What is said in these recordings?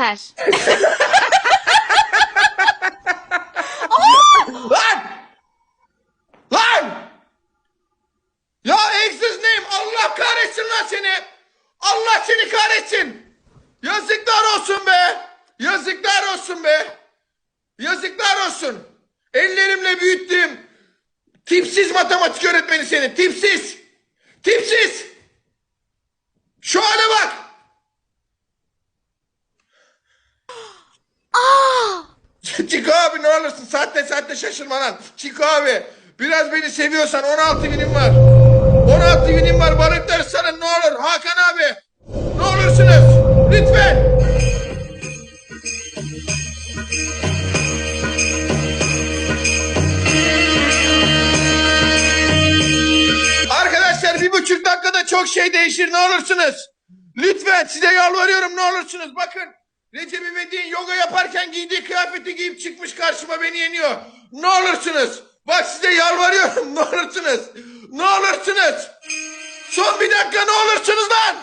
Lan! Lan! Ya egsiz neyim? Allah kahretsin lan seni! Allah seni kahretsin! Yazıklar olsun be! Yazıklar olsun be! Yazıklar olsun! Ellerimle büyüttüm. Tipsiz matematik öğretmeni senin. Tipsiz! Tipsiz! Çiko abi ne olursun saatte saatte şaşırma lan. Çiko abi biraz beni seviyorsan 16 binim var. 16 binim var balıkları sarın ne olur Hakan abi. Ne olursunuz lütfen. Arkadaşlar bir buçuk dakikada çok şey değişir ne olursunuz. Lütfen size yalvarıyorum ne olursunuz bakın. Recep İvedik'in yoga yaparken giydiği kıyafeti giyip çıkmış karşıma beni yeniyor. Ne olursunuz. Bak size yalvarıyorum ne olursunuz. Ne olursunuz. Son bir dakika ne olursunuz lan.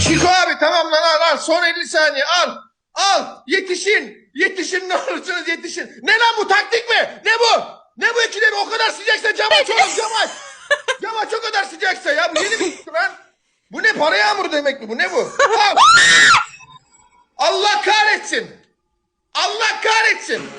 Çiko abi tamam lan al al son 50 saniye al. Al yetişin. Yetişin ne olursunuz yetişin. Ne lan bu taktik mi? Ne bu? İkilemi o kadar sıcaksa cam aç oğlum cam aç. Cam aç o kadar sıcaksa ya bu yeni mi çıktı lan? Bu ne para yağmuru demek mi bu ne bu? Al. Allah kahretsin. Allah kahretsin.